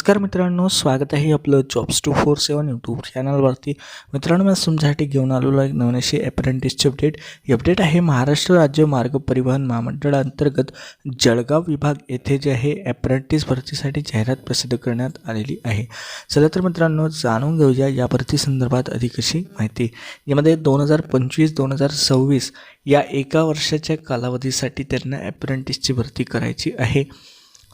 नमस्कार मित्रांनो स्वागत आहे आपलं jobs two four seven YouTube चॅनलवरती मित्रांनो मी तुमच्यासाठी घेऊन आलेलो आहे एक नवीन अशी अप्रेंटिसची अपडेट ही अपडेट आहे महाराष्ट्र राज्य मार्ग परिवहन महामंडळाअंतर्गत जळगाव विभाग येथे जे आहे अप्रेंटिस भरतीसाठी जाहिरात प्रसिद्ध करण्यात आलेली आहे. चला तर मित्रांनो जाणून घेऊया या भरती संदर्भात अधिक अशी माहिती. यामध्ये दोन हजार पंचवीस दोन हजार सव्वीस या एका वर्षाच्या कालावधीसाठी त्यांना अप्रेंटिसची भरती करायची आहे.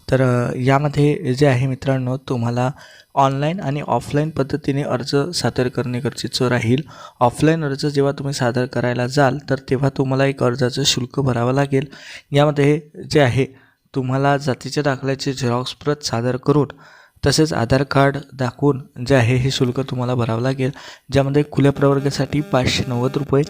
तर यामध्ये जे आहे मित्रांनो तुम्हाला ऑनलाईन आणि ऑफलाईन पद्धतीने अर्ज सादर करणे गरजेचं राहील. ऑफलाईन अर्ज जेव्हा तुम्ही सादर करायला जाल तर तेव्हा तुम्हाला एक अर्जाचं शुल्क भरावं लागेल. यामध्ये जे आहे तुम्हाला जातीच्या दाखल्याचे झेरॉक्स प्रत सादर करून तसेच आधार कार्ड दाखवून जे आहे हे शुल्क तुम्हाला भरावं लागेल. ज्यामध्ये खुल्या प्रवर्गासाठी पाचशे नव्वद रुपये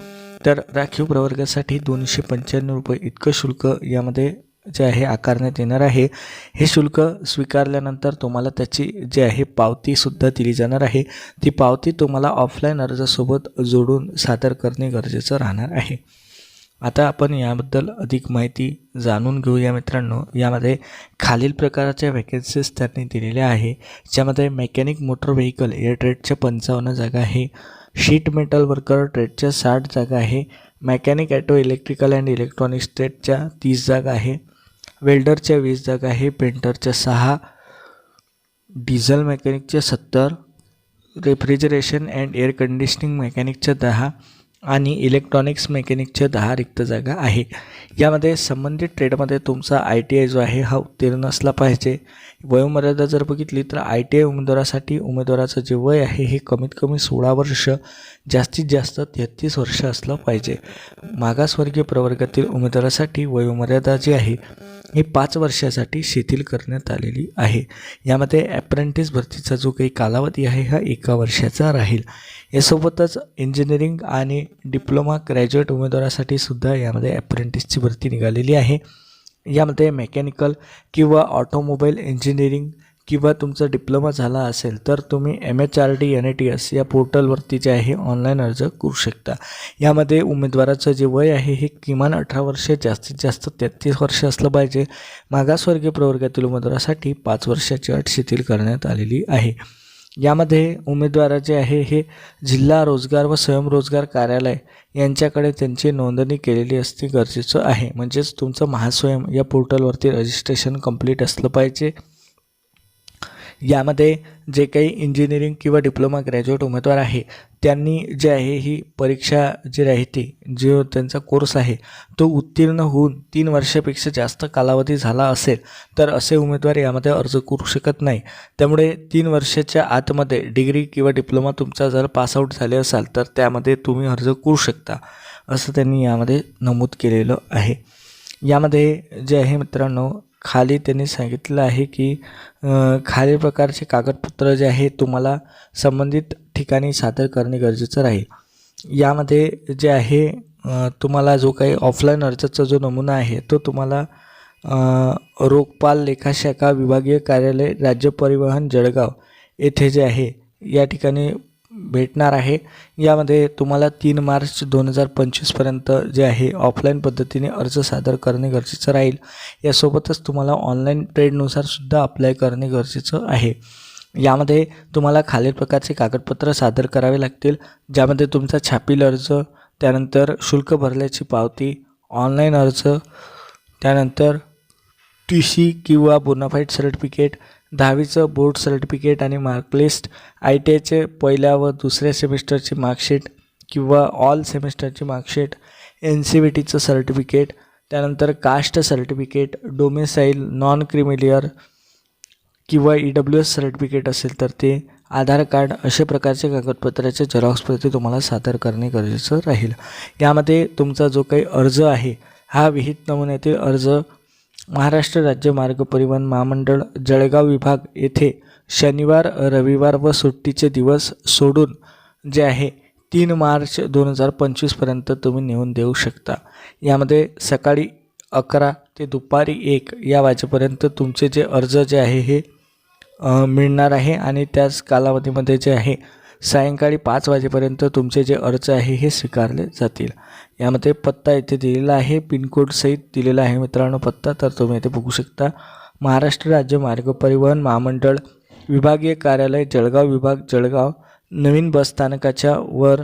तर राखीव प्रवर्गासाठी दोनशे पंच्याण्णव रुपये इतकं शुल्क यामध्ये जे आहे आकारण्यात येणार आहे. हे शुल्क स्वीकारल्यानंतर तुम्हाला त्याची जे आहे पावतीसुद्धा दिली जाणार आहे. ती पावती तुम्हाला ऑफलाईन अर्जासोबत जोडून सादर करणे गरजेचं राहणार आहे. आता आपण याबद्दल अधिक माहिती जाणून घेऊया मित्रांनो. यामध्ये खालील प्रकारच्या वॅकेन्सीज त्यांनी दिलेल्या आहे. ज्यामध्ये मेकॅनिक मोटर व्हेकल या ट्रेडच्या पंचावन्न जागा आहे. शीट मेटल वर्कर ट्रेडच्या साठ जागा आहे. Mechanic auto electrical and electronics ट्रेडच्या तीस जागा आहे. वेल्डरच्या वीस जागा आहे पेंटरच्या सहा डिझेल मेकॅनिकच्या सत्तर रेफ्रिजरेशन अँड एअर कंडिशनिंग मेकॅनिकच्या दहा आणि इलेक्ट्रॉनिक्स मेकॅनिकच्या दहा रिक्त जागा आहे. यामध्ये संबंधित ट्रेडमध्ये तुमचा आय टी आय जो आहे हा उत्तीर्ण असला पाहिजे. वयोमर्यादा जर बघितली तर आय टी आय उमेदवारासाठी उमेदवाराचं जे वय आहे हे कमीत कमी सोळा वर्ष जास्तीत जास्त तेहतीस वर्ष असलं पाहिजे. मागासवर्गीय प्रवर्गातील उमेदवारासाठी वयोमर्यादा जी आहे ही पाच वर्षासाठी शिथिल करण्यात आलेली आहे. यामध्ये ॲप्रेंटिस भरतीचा जो काही कालावधी आहे हा एका वर्षाचा राहील. यासोबतच इंजिनिअरिंग आणि डिप्लोमा ग्रॅज्युएट उमेदवारासाठी सुद्धा यामध्ये ॲप्रेंटिसची भरती निघालेली आहे. यामध्ये मेकॅनिकल किंवा ऑटोमोबाईल इंजिनिअरिंग किंवा तुमचा डिप्लोमा झाला असेल तर तुम्ही M H R D N A T S या पोर्टलवरती जे आहे ऑनलाईन अर्ज करू शकता. यामध्ये उमेदवाराचं जे वय आहे हे किमान अठरा वर्ष जास्तीत जास्त तेहतीस वर्ष असलं पाहिजे. मागासवर्गीय प्रवर्गातील उमेदवारासाठी पाच वर्षाची अट शिथिल करण्यात आलेली आहे. यामध्ये उमेदवार जे आहे हे जिल्हा रोजगार व स्वयंरोजगार कार्यालय यांच्याकडे त्यांची नोंदणी केलेली असणे गरजेचं आहे. म्हणजेच तुमचं महास्वयं या पोर्टलवरती रजिस्ट्रेशन कंप्लीट असलं पाहिजे. यामध्ये जे काही इंजिनिअरिंग किंवा डिप्लोमा ग्रॅज्युएट उमेदवार आहे त्यांनी जे आहे ही परीक्षा जी राहते जो त्यांचा कोर्स आहे तो उत्तीर्ण होऊन तीन वर्षापेक्षा जास्त कालावधी झाला असेल तर असे उमेदवार यामध्ये अर्ज करू शकत नाही. त्यामुळे तीन वर्षाच्या आतमध्ये डिग्री किंवा डिप्लोमा तुमचा जर पासआउट झाले असाल तर त्यामध्ये तुम्ही अर्ज करू शकता असं त्यांनी यामध्ये नमूद केलेलं आहे. यामध्ये जे आहे मित्रांनो खाली त्यांनी सांगितलं आहे की खालील प्रकारचे कागदपत्र जे आहे तुम्हाला संबंधित ठिकाणी सादर करणे गरजेचं राहील. यामध्ये जे आहे तुम्हाला जो काही ऑफलाईन अर्जाचा जो नमुना आहे तो तुम्हाला रोखपाल रोगपाल लेखाशाखा विभागीय कार्यालय राज्य परिवहन जळगाव येथे जे आहे या ठिकाणी भेटणार आहे. यामध्ये तुम्हाला तीन मार्च दोन हजार पंचवीसपर्यंत जे आहे ऑफलाईन पद्धतीने अर्ज सादर करणे गरजेचं राहील. यासोबतच तुम्हाला ऑनलाईन ट्रेडनुसारसुद्धा अप्लाय करणे गरजेचं आहे. यामध्ये तुम्हाला खालील प्रकारचे कागदपत्र सादर करावे लागतील ज्यामध्ये तुमचा छापील अर्ज त्यानंतर शुल्क भरल्याची पावती ऑनलाईन अर्ज त्यानंतर टी सी किंवा बोनाफाईड सर्टिफिकेट दहावीचं बोर्ड सर्टिफिकेट आणि मार्कलिस्ट आय टी आयचे पहिल्या व दुसऱ्या सेमिस्टरची मार्कशीट किंवा ऑल सेमिस्टरची मार्कशीट एन सी बी टीचं सर्टिफिकेट त्यानंतर caste certificate domicile non creamy layer किंवा ई डब्ल्यू एस सर्टिफिकेट असेल तर ते आधार कार्ड अशा प्रकारचे कागदपत्राचे झेरॉक्स प्रती तुम्हाला सादर करणे गरजेचं राहील. यामध्ये तुमचा जो काही अर्ज आहे हा विहित नमुन्यातील अर्ज महाराष्ट्र राज्य मार्ग परिवहन महामंडळ जळगाव विभाग येथे शनिवार रविवार व सुट्टीचे दिवस सोडून जे आहे तीन मार्च दोन हजार पंचवीसपर्यंत तुम्ही नेऊन देऊ शकता. यामध्ये सकाळी अकरा ते दुपारी एक या वाजेपर्यंत तुमचे जे अर्ज जे आहे हे मिळणार आहे आणि त्याच कालावधीमध्ये जे आहे सायंकाळी पाच वाजेपर्यंत तुमचे जे अर्ज आहे हे स्वीकारले जातील. यामध्ये पत्ता इथे दिलेला आहे पिनकोड सहित दिलेला आहे मित्रांनो पत्ता तर तुम्ही इथे बघू शकता. महाराष्ट्र राज्य मार्ग परिवहन महामंडळ विभागीय कार्यालय जळगाव विभाग जळगाव नवीन बस स्थानकाच्या वर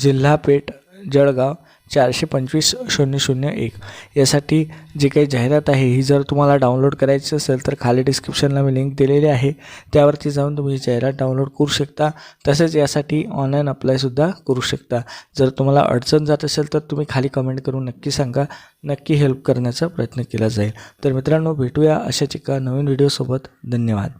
जिल्हापेठ जळगाव. चारशे पंचवीस शून्य शून्य एक. यासाठी जी काही जाहिरात आहे ही जर तुम्हाला डाउनलोड करायची असेल तर खाली डिस्क्रिप्शनला मी लिंक दिलेली आहे. त्यावरती जाऊन तुम्ही जाहिरात डाउनलोड करू शकता. तसेच यासाठी ऑनलाईन अप्लायसुद्धा करू शकता. जर तुम्हाला अडचण जात असेल तर तुम्ही खाली कमेंट करून नक्की सांगा. नक्की हेल्प करण्याचा प्रयत्न केला जाईल. तर मित्रांनो भेटूया अशाच एका नवीन व्हिडिओसोबत धन्यवाद.